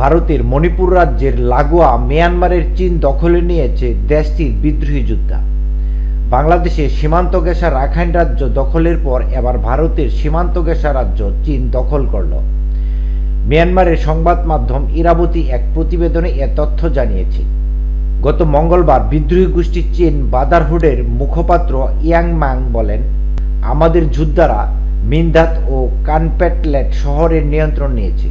ভারতের মণিপুর রাজ্যের লাগোয়া মিয়ানমারের চীন দখলে নিয়েছে দেশটির বিদ্রোহী যোদ্ধা। বাংলাদেশে সীমান্ত গেসা রাখাইন রাজ্য দখলের পর এবার ভারতের সীমান্ত গেসা রাজ্য চীন দখল করল। মিয়ানমারের সংবাদ মাধ্যম ইরাবতী এক প্রতিবেদনে এ তথ্য জানিয়েছে। গত মঙ্গলবার বিদ্রোহী গোষ্ঠী চীন বাদারহুডের মুখপাত্র ইয়াং মাং বলেন, আমাদের যোদ্ধারা মিন্দাত ও কানপেটলেট শহরের নিয়ন্ত্রণ নিয়েছে।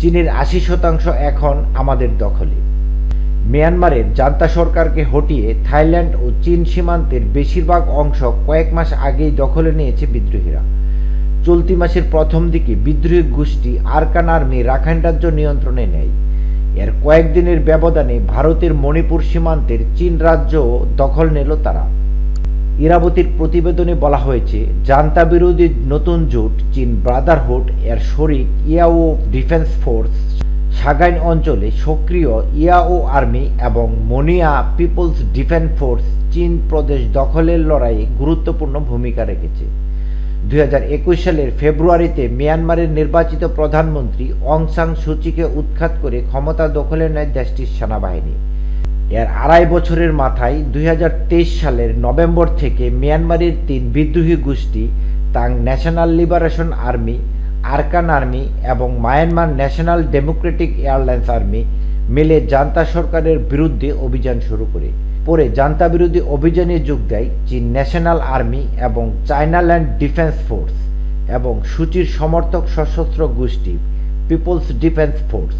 চীনের আশি শতাংশ এখন আমাদের দখলে। মিয়ানমারের জান্তা সরকারকে হটিয়ে থাইল্যান্ড ও চীন সীমান্তের বেশিরভাগ অংশ কয়েক মাস আগেই দখলে নিয়েছে বিদ্রোহীরা। চলতি মাসের প্রথম দিকে বিদ্রোহী গোষ্ঠী আরকান আর্মি রাখাইন রাজ্য নিয়ন্ত্রণে নেয়। এর কয়েকদিনের ব্যবধানে ভারতের মণিপুর সীমান্তের চীন রাজ্য দখল নিল তারা। ইরাবতীর প্রতিবেদনে বলা হয়েছে, জান্তা বিরোধী নতুন জোট চীন ব্রাদারহুড এর শরিক ইয়াও ডিফেন্স ফোর্স সাগাইন অঞ্চলে সক্রিয় ইয়াও আর্মি এবং মনিয়া পিপলস ডিফেন্স ফোর্স চীন প্রদেশ দখলের লড়াইয়ে গুরুত্বপূর্ণ ভূমিকা রেখেছে। দুই হাজার একুশ সালের ফেব্রুয়ারিতে মিয়ানমারের নির্বাচিত প্রধানমন্ত্রী অং সাং সুচিকে উৎখাত করে ক্ষমতা দখলে নেয় দেশটির সেনাবাহিনী। এর আড়াই বছরের মাথায় দুই হাজার তেইশ সালের নভেম্বর থেকে মিয়ানমারের তিন বিদ্রোহী গোষ্ঠী, Ta'ang national liberation army, Arakan army এবং Myanmar national democratic airlines army মিলে জান্তা সরকারের বিরুদ্ধে অভিযান শুরু করে। পরে জান্তা বিরোধী অভিযানে যোগ দেয় চীন ন্যাশনাল আর্মি এবং চায়না ল্যান্ড ডিফেন্স ফোর্স এবং সূচির সমর্থক সশস্ত্র গোষ্ঠী পিপলস ডিফেন্স ফোর্স।